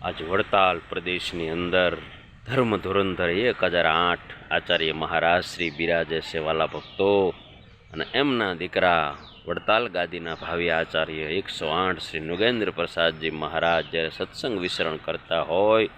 આજ વડતાલ પ્રદેશની અંદર ધર્મ ધોરંધર એક હજાર આઠ આચાર્ય મહારાજ શ્રી બિરાજે સેવાલા ભક્તો અને એમના દીકરા વડતાલ ગાદીના ભાવિ આચાર્ય એકસો આઠ શ્રી નુગેન્દ્ર પ્રસાદજી મહારાજ જ્યારે સત્સંગ વિસરણ કરતા હોય,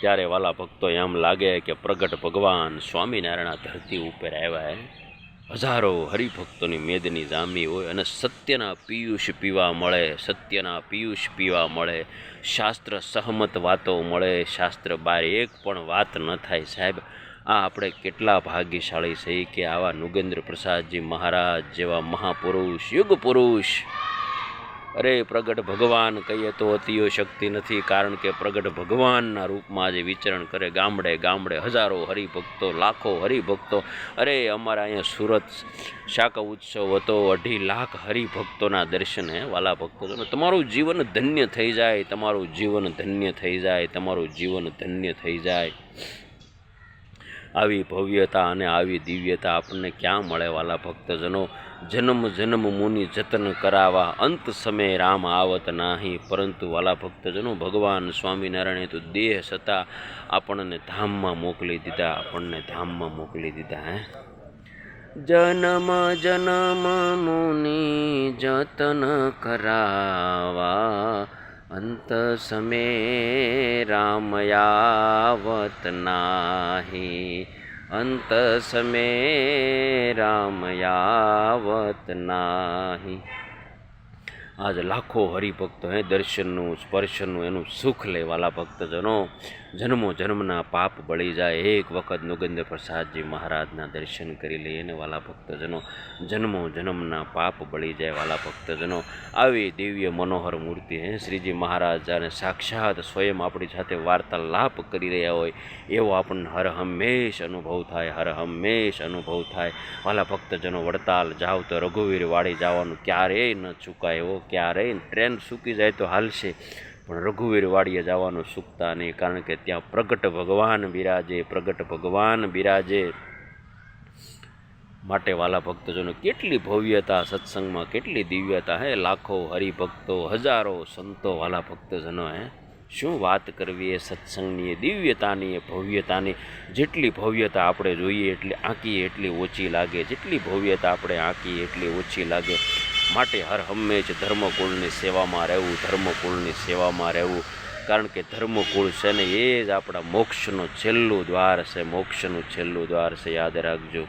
ત્યારે વાલા ભક્તો એમ લાગે કે પ્રગટ ભગવાન સ્વામિનારાયણ ધરતી ઉપર આવ્યા. હજારો હરિભક્તોની મેદની જામી હોય અને સત્યના પિયુષ પીવા મળે, સત્યના પિયુષ પીવા મળે, શાસ્ત્ર સહમત વાતો મળે, શાસ્ત્ર બાર એક પણ વાત ન થાય સાહેબ. આ આપણે કેટલા ભાગ્યશાળી છીએ કે આવા નુગેન્દ્ર પ્રસાદજી મહારાજ જેવા મહાપુરુષ યુગ પુરુષ અરે, પ્રગટ ભગવાન કહીએ તો અતિયો શક્તિ નથી, કારણ કે પ્રગટ ભગવાનના રૂપમાં આજે વિચરણ કરે ગામડે ગામડે હજારો હરિભક્તો, લાખો હરિભક્તો. અરે, અમારા અહીંયા સુરત શાક ઉત્સવ હતો, અઢી લાખ હરિભક્તોના દર્શન હે વાલા ભક્તો. તમારું જીવન ધન્ય થઈ જાય, તમારું જીવન ધન્ય થઈ જાય, તમારું જીવન ધન્ય થઈ જાય. આવી ભવ્યતા અને આવી દિવ્યતા આપણને ક્યાં મળે વાલા ભક્તજનો? જન્મ જન્મ મુનિ જતન કરાવા અંત સમયે રામ આવત નાહી. પરંતુ વાલા ભક્તજનો, ભગવાન સ્વામિનારાયણે તો દેહ છતાં આપણને ધામમાં મોકલી દીધા. આપણને ધામમાં મોકલી દીધા, હે? જન્મ, જનમ મુનિ જતન કરાવા અંત સમે રામયાવત નાહી. અંત સમે રામયાવત નાહી. આજ લાખો હરિભક્તો હે દર્શનનું, સ્પર્શનનું, એનું સુખ લેવાલા ભક્તજનો જન્મો જન્મના પાપ બળી જાય. એક વખત નુગેન્દ્ર પ્રસાદજી મહારાજના દર્શન કરી લઈએ ને વાલા ભક્તજનો, જન્મો જન્મના પાપ બળી જાય વાલા ભક્તજનો. આવી દિવ્ય મનોહર મૂર્તિ હે શ્રીજી મહારાજ, જાણે સાક્ષાત સ્વયં આપણી સાથે વાર્તાલાપ કરી રહ્યા હોય. એવો આપણને હર હંમેશ અનુભવ થાય, હર હંમેશ અનુભવ થાય. વાલા ભક્તજનો વડતાલ જાવ તો રઘુવીર વાડી જવાનું ક્યારેય ન ચૂકાય, એવો ક્યારેય ટ્રેન ચૂકી જાય તો હાલશે. પણ રઘુવીર વાડીએ જવાનું ચૂકતા નહીં, કારણ કે ત્યાં પ્રગટ ભગવાન બિરાજે, પ્રગટ ભગવાન બિરાજે. માટે વાલા ભક્તજનો કેટલી ભવ્યતા, સત્સંગમાં કેટલી દિવ્યતા હે, લાખો હરિભક્તો, હજારો સંતો વાલા ભક્તજનો હે. શું વાત કરવી એ સત્સંગની, એ દિવ્યતાની, એ ભવ્યતાની? જેટલી ભવ્યતા આપણે જોઈએ એટલી આંકીએ એટલી ઓછી લાગે, જેટલી ભવ્યતા આપણે આંકીએ એટલી ઓછી લાગે. માટે હર હંમેશ ધર્મકુળની સેવામાં રહેવું ધર્મકુળની સેવામાં રહેવું. કારણ કે ધર્મકુળ છે ને એ જ આપણા મોક્ષનું છેલ્લું દ્વાર છે. મોક્ષનું છેલ્લું દ્વાર છે, યાદ રાખજો.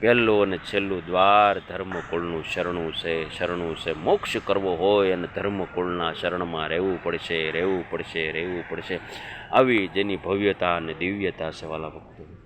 પહેલું અને છેલ્લું દ્વાર ધર્મકુળનું શરણું છે. શરણું છે. મોક્ષ કરવો હોય અને ધર્મકુળના શરણમાં રહેવું પડશે રહેવું પડશે રહેવું પડશે. આવી જેની ભવ્યતા અને દિવ્યતા છે વાલા ભક્તો.